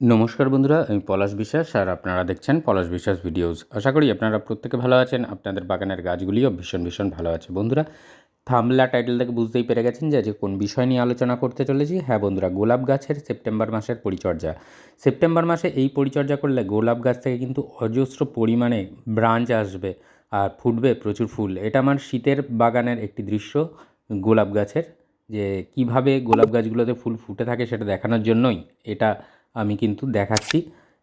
নমস্কার বন্ধুরা, আমি পলাশ বিশ্বাস আর আপনারা দেখছেন পলাশ বিশ্বাস ভিডিওস। আশা করি আপনারা প্রত্যেকে ভালো আছেন, আপনাদের বাগানের গাছগুলিও ভীষণ ভীষণ ভালো আছে। বন্ধুরা থামলা টাইটেল থেকে বুঝতেই পেরে গেছেন যে কোন বিষয় নিয়ে আলোচনা করতে চলেছি। হ্যাঁ বন্ধুরা, গোলাপ গাছের সেপ্টেম্বর মাসের পরিচর্যা। সেপ্টেম্বর মাসে এই পরিচর্যা করলে গোলাপ গাছ থেকে কিন্তু অজস্র পরিমাণে ব্রাঞ্চ আসবে আর ফুটবে প্রচুর ফুল। এটা আমার শীতের বাগানের একটি দৃশ্য, গোলাপ গাছের। যে কীভাবে গোলাপ গাছগুলোতে ফুল ফুটে থাকে সেটা দেখানোর জন্যই এটা আমি কিন্তু দেখাচ্ছি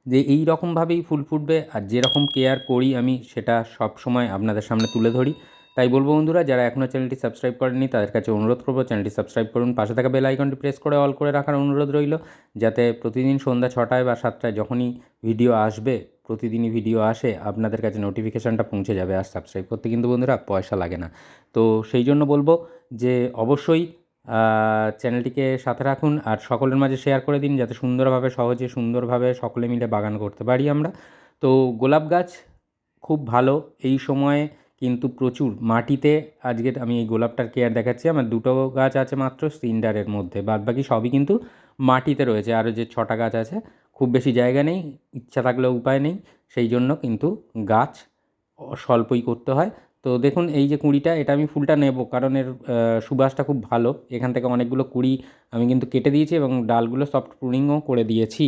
যে এই রকমভাবেই ফুল ফুটবে আর যেরকম কেয়ার করি আমি সেটা সব সময় আপনাদের সামনে তুলে ধরি। তাই বলব বন্ধুরা, যারা এখনও চ্যানেলটি সাবস্ক্রাইব করেননি, তাদের কাছে অনুরোধ করব চ্যানেলটি সাবস্ক্রাইব করুন। পাশে থাকা বেল আইকনটি প্রেস করে অল করে রাখার অনুরোধ রইল, যাতে প্রতিদিন সন্ধ্যা ছটায় বা সাতটায় যখনই ভিডিও আসবে, প্রতিদিনই ভিডিও আসে, আপনাদের কাছে নোটিফিকেশানটা পৌঁছে যাবে। আর সাবস্ক্রাইব করতে কিন্তু বন্ধুরা পয়সা লাগে না। তো সেই জন্য বলব যে অবশ্যই চ্যানেলটিকে সাথে রাখুন আর সকলের মাঝে শেয়ার করে দিন যাতে সুন্দরভাবে, সহজে, সুন্দরভাবে সকলে মিলে বাগান করতে পারি আমরা। তো গোলাপ গাছ খুব ভালো, এই সময়ে কিন্তু প্রচুর মাটিতে। আজকে আমি এই গোলাপটার কেয়ার দেখাচ্ছি। আমার দুটো গাছ আছে মাত্র সিন্ডারের মধ্যে। বাদ বাকি সবই কিন্তু মাটিতে রয়েছে। আরও যে ছটা গাছ আছে, খুব বেশি জায়গা নেই, ইচ্ছা থাকলেও উপায় নেই। সেই জন্য কিন্তু গাছ স্বল্পই করতে হয়। তো দেখুন, এই যে কুঁড়িটা, এটা আমি ফুলটা নেব, কারণ এর সুবাসটা খুব ভালো। এখান থেকে অনেকগুলো কুঁড়ি আমি কিন্তু কেটে দিয়েছি এবং ডালগুলো সফট প্রুনিংও করে দিয়েছি।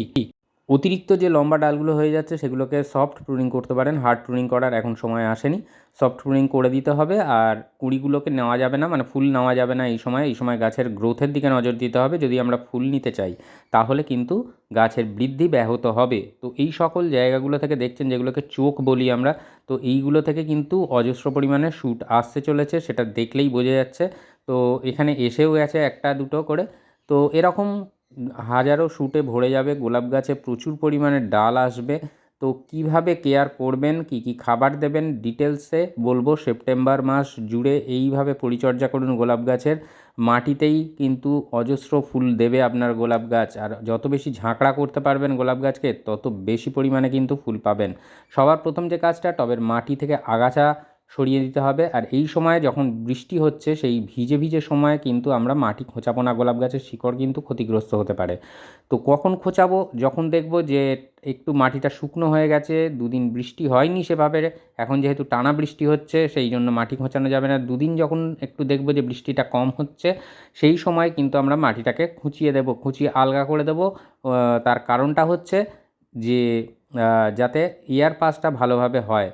অতিরিক্ত যে লম্বা ডালগুলো হয়ে যাচ্ছে, সেগুলোকে সফট প্রুনিং করতে পারেন। হার্ড প্রুনিং করার এখন সময় আসেনি। সফট প্রুনিং করে দিতে হবে আর কুঁড়িগুলোকে নেওয়া যাবে না মানে ফুল নেওয়া যাবে না এই সময়। এই সময় গাছের গ্রোথের দিকে নজর দিতে হবে। যদি আমরা ফুল নিতে চাই, তাহলে কিন্তু গাছের বৃদ্ধি ব্যাহত হবে। তো এই সকল জায়গাগুলো থেকে দেখছেন, যেগুলোকে চোখ বলি আমরা, তো এইগুলো থেকে কিন্তু অজস্র পরিমাণে শ্যুট আসতে চলেছে, সেটা দেখলেই বোঝা যাচ্ছে। তো এখানে এসেও গেছে একটা দুটো করে। তো এরকম হাজারো শ্যুটে ভরে যাবে, গোলাপ গাছে প্রচুর পরিমাণে ডাল আসবে। তো কীভাবে কেয়ার করবেন, কি কি খাবার দেবেন ডিটেলসে বলব। সেপ্টেম্বর মাস জুড়ে এইভাবে পরিচর্যা করুন গোলাপ গাছের। মাটিতেই কিন্তু অজস্র ফুল দেবে আপনার গোলাপ গাছ। আর যত বেশি ঝাঁকড়া করতে পারবেন গোলাপ গাছকে, তত বেশি পরিমাণে কিন্তু ফুল পাবেন। সবার প্রথম যে কাজটা, টবের মাটি থেকে আগাছা সরিয়ে দিতে হবে। আর এই সময়ে যখন বৃষ্টি হচ্ছে, সেই ভিজে ভিজে সময়ে কিন্তু আমরা মাটি খোঁচাবো না। গোলাপ গাছের শিকড় কিন্তু ক্ষতিগ্রস্ত হতে পারে। তো কখন খোঁচাবো? যখন দেখব যে একটু মাটিটা শুকনো হয়ে গেছে, দুদিন বৃষ্টি হয়নি সেভাবে, এখন যেহেতু টানা বৃষ্টি হচ্ছে, সেই জন্য মাটি খোঁচানো যাবে না। দুদিন যখন একটু দেখব যে বৃষ্টিটা কম হচ্ছে, সেই সময় কিন্তু আমরা মাটিটাকে খুঁচিয়ে দেবো, খুঁচিয়ে আলগা করে দেবো। তার কারণটা হচ্ছে যে যাতে এয়ার পাসটা ভালোভাবে হয়।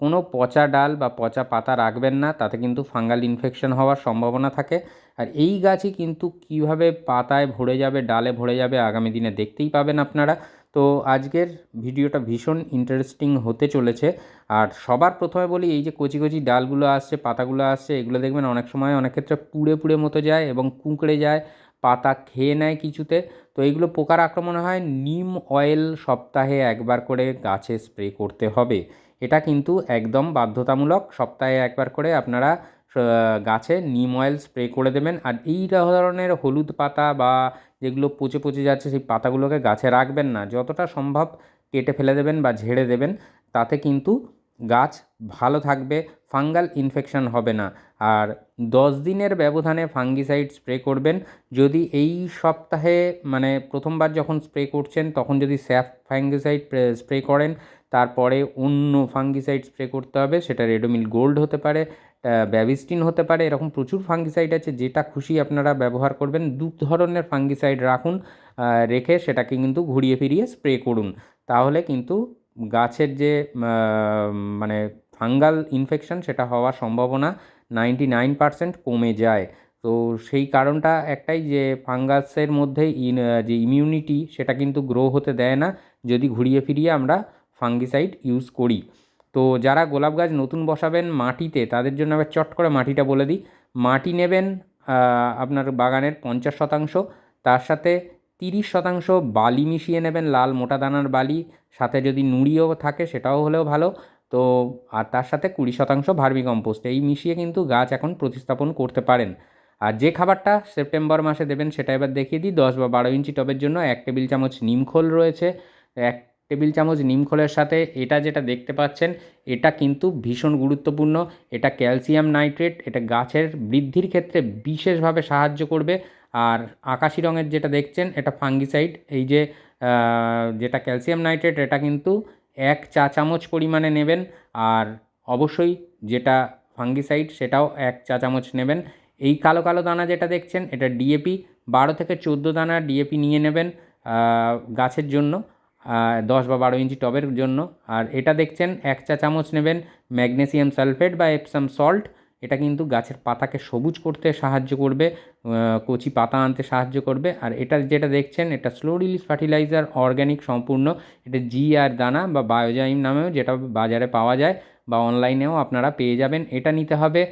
কোনো পচা ডাল বা পচা পাতা রাখবেন না, তাতে কিন্তু ফাঙ্গাল ইনফেকশন হওয়ার সম্ভাবনা থাকে। আর এই গাছই কিন্তু কীভাবে পাতায় ভরে যাবে, ডালে ভরে যাবে, আগামী দিনে দেখতেই পাবেন আপনারা। তো আজকের ভিডিওটা ভীষণ ইন্টারেস্টিং হতে চলেছে। আর সবার প্রথমে বলি, এই যে কচি কচি ডালগুলো আসছে, পাতাগুলো আসছে, এগুলো দেখবেন অনেক সময় অনেক ক্ষেত্রে পুড়ে পুড়ে মতো যায় এবং কুঁকড়ে যায়, পাতা খেয়ে নেয় কিছুতে। তো এইগুলো পোকার আক্রমণ হয়, নিম অয়েল সপ্তাহে একবার করে গাছে স্প্রে করতে হবে। এটা কিন্তু একদম বাধ্যতামূলক। সপ্তাহে একবার করে আপনারা গাছে নিম অয়েল স্প্রে করে দেবেন। আর এই ধরনের হলুদ পাতা বা যেগুলো পচে পচে যাচ্ছে, সেই পাতাগুলোকে গাছে রাখবেন না। যতটা সম্ভব কেটে ফেলে দেবেন বা ঝেড়ে দেবেন, তাতে কিন্তু গাছ ভালো থাকবে, ফাঙ্গাল ইনফেকশন হবে না। আর দশ দিনের ব্যবধানে ফাঙ্গিসাইড স্প্রে করবেন। যদি এই সপ্তাহে মানে প্রথমবার যখন স্প্রে করছেন, তখন যদি স্যাফ ফাঙ্গিসাইড স্প্রে করেন তারপরে অন্য ফাঙ্গিসাইড স্প্রে করতে হবে, সেটা রেডোমিল গোল্ড হতে পারে ব্যাবিস্টিন হতে পারে, এরকম প্রচুর ফাঙ্গিসাইড আছে, যেটা খুশি আপনারা ব্যবহার করবেন, দু ধরনের ফাঙ্গিসাইড রাখুন রেখে সেটাকে কিন্তু ঘুরিয়ে ফিরিয়ে স্প্রে করুন। তাহলে কিন্তু গাছের যে মানে ফাঙ্গাল ইনফেকশন সেটা হওয়ার সম্ভাবনা নাইনটি নাইন পারসেন্ট কমে যায়। তো সেই কারণটা একটাই যে ফাঙ্গাসের মধ্যে যে ইমিউনিটি সেটা কিন্তু গ্রো হতে দেয় না, যদি ঘুরিয়ে ফিরিয়ে আমরা ফাঙ্গিসাইড ইউজ করি। তো যারা গোলাপ গাছ নতুন বসাবেন মাটিতে, তাদের জন্য আবার চট করে মাটিটা বলে দিই। মাটি নেবেন আপনার বাগানের পঞ্চাশ শতাংশ, তার সাথে তিরিশ শতাংশ বালি মিশিয়ে নেবেন, লাল মোটা দানার বালি, সাথে যদি নুড়িও থাকে সেটাও হলেও ভালো। তো, আর তার সাথে কুড়ি শতাংশ ভার্মি কম্পোস্ট, এই মিশিয়ে কিন্তু গাছ এখন প্রতিস্থাপন করতে পারেন। আর যে খাবারটা সেপ্টেম্বর মাসে দেবেন সেটা এবার দেখিয়ে দিই, দশ বা বারো ইঞ্চি টবের জন্য এক টেবিল চামচ নিমখোল রয়েছে, এক টেবিল চামচ নিমখোলের সাথে এটা যেটা দেখতে পাচ্ছেন, এটা কিন্তু ভীষণ গুরুত্বপূর্ণ। এটা ক্যালসিয়াম নাইট্রেট, এটা গাছের বৃদ্ধির ক্ষেত্রে বিশেষভাবে সাহায্য করবে। আর আকাশি রঙের যেটা দেখছেন, এটা ফাঙ্গিসাইড, এই যে যেটা ক্যালসিয়াম নাইট্রেট, এটা কিন্তু এক চা চামচ পরিমাণে নেবেন। আর অবশ্যই যেটা ফাঙ্গিসাইড, সেটাও এক চা চামচ নেবেন। এই কালো কালো দানা যেটা দেখছেন, এটা ডিএপি, বারো থেকে চোদ্দ দানা ডিএপি নিয়ে নেবেন গাছের জন্য। দশ বা বারো ইঞ্চি টবের জন্য। আর এটা দেখছেন, এক চা চামচ নেবেন ম্যাগনেসিয়াম সালফেট বা এপসাম সল্ট। এটা কিন্তু গাছের পাতাকে সবুজ করতে সাহায্য করবে কচি পাতা আনতে সাহায্য করবে। আর এটা যেটা দেখছেন, এটা স্লো রিলিজ ফার্টিলাইজার অর্গ্যানিক সম্পূর্ণ। এটা জি আর দানা বা বায়োজাইম নামেও যেটা বাজারে পাওয়া যায় বা অনলাইনেও আপনারা পেয়ে যাবেন। এটা নিতে হবে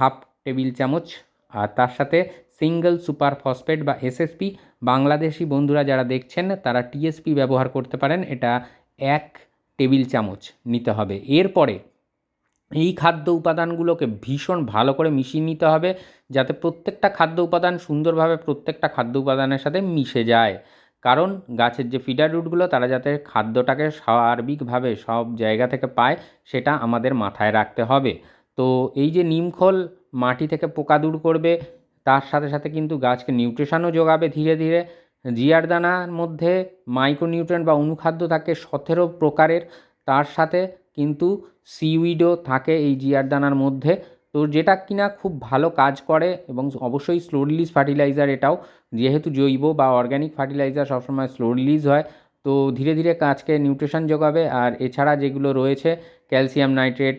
হাফ টেবিল চামচ। আর তার সাথে সিঙ্গেল সুপার ফসফেট বা এসএসপি বাংলাদেশি বন্ধুরা যারা দেখছেন, তারা টিএসপি ব্যবহার করতে পারেন। এটা এক টেবিল চামচ নিতে হবে। এরপরে এই খাদ্য উপাদানগুলোকে ভীষণ ভালো করে মিশিয়ে নিতে হবে, যাতে প্রত্যেকটা খাদ্য উপাদান সুন্দরভাবে প্রত্যেকটা খাদ্য উপাদানের সাথে মিশে যায়। কারণ গাছের যে ফিডার রুটগুলো তারা যাতে খাদ্যটাকে সার্বিকভাবে সব জায়গা থেকে পায়, সেটা আমাদের মাথায় রাখতে হবে। তো এই যে নিমখোল মাটি থেকে পোকা দূর করবে তার সাথে সাথে কিন্তু গাছকে নিউট্রিশনও যোগাবে ধীরে ধীরে। জিয়ার দানার মধ্যে মাইক্রোনিউট্রেন্ট বা অনুখাদ্য থাকে সতেরো প্রকারের। তার সাথে কিন্তু সিউইডও থাকে এই জিয়ার দানার মধ্যে। তো যেটা কিনা খুব ভালো কাজ করে এবং অবশ্যই স্লো রিলিজ ফার্টিলাইজার এটাও। যেহেতু জৈব বা অর্গ্যানিক ফার্টিলাইজার সবসময় স্লো রিলিজ হয়, তো ধীরে ধীরে গাছকে নিউট্রিশন যোগাবে। আর এছাড়া যেগুলো রয়েছে, ক্যালসিয়াম নাইট্রেট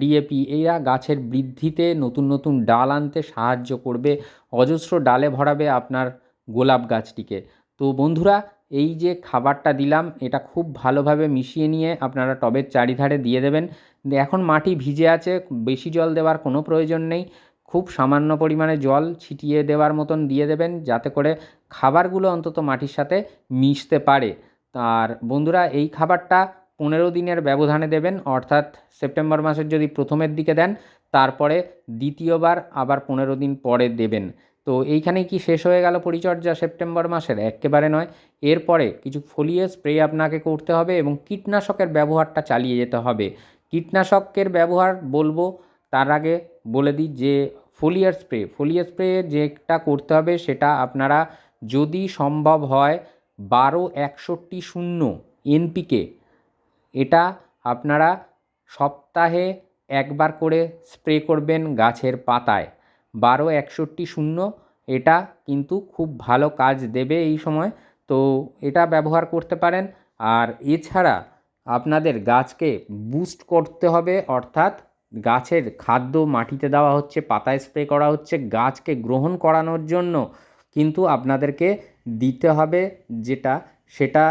ডিএপি এরা গাছের বৃদ্ধিতে নতুন নতুন ডাল আনতে সাহায্য করবে, অজস্র ডালে ভরাবে আপনার গোলাপ গাছটিকে। তো বন্ধুরা, এই যে খাবারটা দিলাম, এটা খুব ভালোভাবে মিশিয়ে নিয়ে আপনারা টবের চারিধারে দিয়ে দেবেন। এখন মাটি ভিজে আছে, বেশি জল দেওয়ার কোনো প্রয়োজন নেই। খুব সামান্য পরিমাণে জল ছিটিয়ে দেওয়ার মতন দিয়ে দেবেন, যাতে করে খাবারগুলো অন্তত মাটির সাথে মিশতে পারে। আর বন্ধুরা, এই খাবারটা পনেরো দিনের ব্যবধানে দেবেন, অর্থাৎ সেপ্টেম্বর মাসের যদি প্রথমের দিকে দেন, তারপরে দ্বিতীয়বার আবার পনেরো দিন পরে দেবেন। তো এইখানে কি শেষ হয়ে গেল পরিচর্যা সেপ্টেম্বর মাসের? একেবারে নয়। এরপরে কিছু ফলিয়ে স্প্রে আপনাকে করতে হবে এবং কীটনাশকের ব্যবহারটা চালিয়ে যেতে হবে। কীটনাশকের ব্যবহার বলব, তার আগে বলে দিই যে ফোলিয়ার স্প্রে ফোলিয়ার স্প্রে যেটা করতে হবে সেটা আপনারা যদি সম্ভব হয় বারো একষট্টি শূন্য এনপিকে এটা আপনারা সপ্তাহে একবার করে স্প্রে করবেন গাছের পাতায়। বারো একষট্টি শূন্য, এটা কিন্তু খুব ভালো কাজ দেবে এই সময়। তো এটা ব্যবহার করতে পারেন। আর এছাড়া আপনাদের গাছকে বুস্ট করতে হবে, অর্থাৎ গাছের খাদ্য মাটিতে দেওয়া হচ্ছে, পাতায় স্প্রে করা হচ্ছে, গাছকে গ্রহণ করানোর জন্য কিন্তু আপনাদেরকে দিতে হবে যেটা, সেটা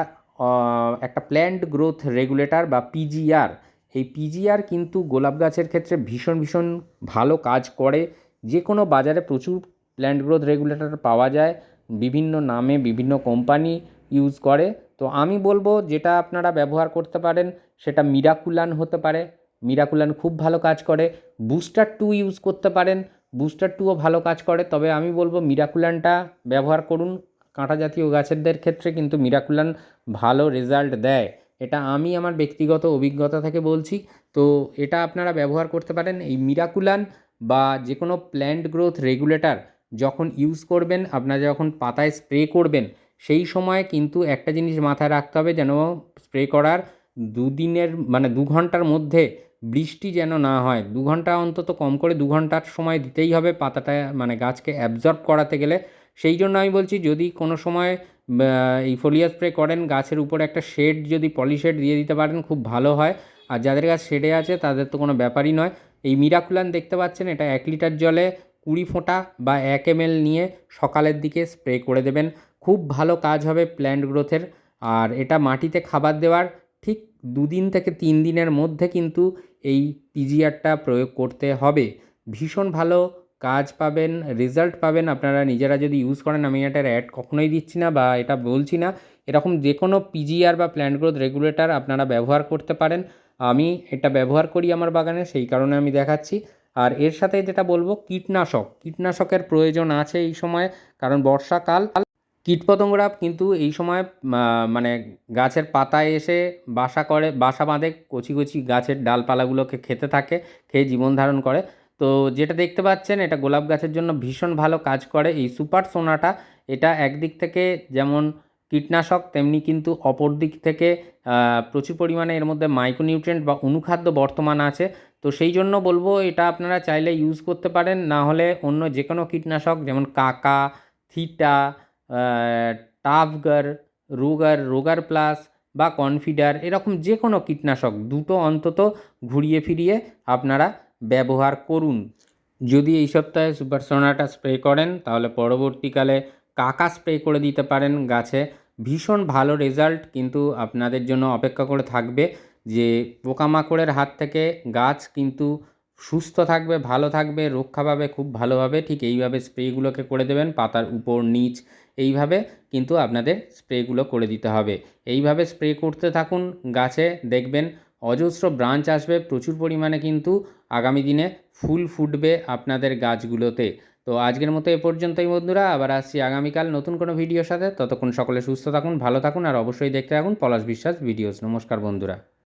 একটা প্ল্যান্ট গ্রোথ রেগুলেটর বা পিজিআর এই পিজিআর কিন্তু গোলাপ গাছের ক্ষেত্রে ভীষণ ভীষণ ভালো কাজ করে। যে কোনো বাজারে প্রচুর প্ল্যান্ট গ্রোথ রেগুলেটর পাওয়া যায়, বিভিন্ন নামে বিভিন্ন কোম্পানি ইউজ করে। তো আমি বলব যেটা আপনারা ব্যবহার করতে পারেন, সেটা মিরাকুলান হতে পারে। মিরাকুলান খুব ভালো কাজ করে। বুস্টার টু ইউজ করতে পারেন। বুস্টার টুও ভালো কাজ করে। তবে আমি বলব মিরাকুলানটা ব্যবহার করুন। কাঁটা জাতীয় গাছেরদের ক্ষেত্রে কিন্তু মিরাকুলান ভালো রেজাল্ট দেয়। এটা আমি আমার ব্যক্তিগত অভিজ্ঞতা থেকে বলছি। তো এটা আপনারা ব্যবহার করতে পারেন। এই মিরাকুলান বা যে কোনো প্ল্যান্ট গ্রোথ রেগুলেটর যখন ইউজ করবেন, আপনারা যখন পাতায় স্প্রে করবেন, সেই সময় কিন্তু একটা জিনিস মাথায় রাখতে হবে যেন স্প্রে করার দুদিনের মানে দু ঘণ্টার মধ্যে বৃষ্টি যেন না হয়। দু ঘণ্টা অন্তত কম করে দু ঘণ্টার সময় দিতেই হবে পাতাটা মানে গাছকে অ্যাবজর্ব করাতে গেলে। সেই জন্য আমি বলছি, যদি কোনো সময় এই ফোলিয়া স্প্রে করেন, গাছের উপরে একটা শেড যদি পলিশেড দিয়ে দিতে পারেন, খুব ভালো হয়। আর যাদের গাছ শেডে আছে, তাদের তো কোনো ব্যাপারই নয়। এই মিরাকুলান দেখতে পাচ্ছেন, এটা এক লিটার জলে কুড়ি ফোঁটা বা এক এম নিয়ে সকালের দিকে স্প্রে করে দেবেন। খুব ভালো কাজ হবে প্ল্যান্ট গ্রোথের। আর এটা মাটিতে খাবার দেওয়ার ঠিক দুদিন থেকে তিন দিনের মধ্যে কিন্তু এই পিজিআরটা প্রয়োগ করতে হবে। ভীষণ ভালো কাজ পাবেন রেজাল্ট পাবেন। আপনারা নিজেরা যদি ইউজ করেন, আমি এটার অ্যাড কখনোই দিচ্ছি না বা এটা বলছি না। এরকম যে কোনো পিজিআর বা প্ল্যান্ট গ্রোথ রেগুলেটর আপনারা ব্যবহার করতে পারেন। আমি এটা ব্যবহার করি আমার বাগানে, সেই কারণে আমি দেখাচ্ছি। আর এর সাথে যেটা বলব, কীটনাশক। কীটনাশকের প্রয়োজন আছে এই সময়, কারণ বর্ষাকাল। কীটপতঙ্গরা কিন্তু এই সময় মানে গাছের পাতায় এসে বাসা করে, বাসা বাঁধে, কচি কচি গাছের ডালপালাগুলোকে খেতে থাকে, খেয়ে জীবন ধারণ করে। তো যেটা দেখতে পাচ্ছেন, এটা গোলাপ গাছের জন্য ভীষণ ভালো কাজ করে। এই সুপার সোনাটা, এটা একদিক থেকে যেমন কীটনাশক, তেমনি কিন্তু অপর দিক থেকে প্রচুর পরিমাণে এর মধ্যে মাইক্রোনিউট্রিয়েন্ট বা অনুখাদ্য বর্তমান আছে। তো সেই জন্য বলব, এটা আপনারা চাইলে ইউজ করতে পারেন। না হলে অন্য যে কোনো কীটনাশক, যেমন কাকা, Theta Tafgor, Rogor Rogor plus বা কনফিডার, এরকম যে কোনো কীটনাশক, দুটো অন্তত ঘুরিয়ে ফিরিয়ে আপনারা ব্যবহার করুন। যদি এই সপ্তাহে সুপার সোনাটা স্প্রে করেন, তাহলে পরবর্তীকালে কাকা স্প্রে করে দিতে পারেন গাছে। ভীষণ ভালো রেজাল্ট কিন্তু আপনাদের জন্য অপেক্ষা করে থাকবে যে পোকামাকড়ের হাত থেকে গাছ কিন্তু সুস্থ থাকবে, ভালো থাকবে, রক্ষা পাবে খুব ভালোভাবে। ঠিক এইভাবে স্প্রেগুলোকে করে দেবেন, পাতার উপর, নিচ, এইভাবে কিন্তু আপনাদের স্প্রেগুলো করে দিতে হবে। এইভাবে স্প্রে করতে থাকুন গাছে, দেখবেন অজস্র ব্রাঞ্চ আসবে, প্রচুর পরিমাণে কিন্তু আগামী দিনে ফুল ফুটবে আপনাদের গাছগুলোতে। তো আজকের মতো এ পর্যন্তই বন্ধুরা, আবার আসছি আগামীকাল নতুন কোনো ভিডিওর সাথে। ততক্ষণ সকলে সুস্থ থাকুন, ভালো থাকুন, আর অবশ্যই দেখতে থাকুন পলাশ বিশ্বাস ভিডিওস। নমস্কার বন্ধুরা।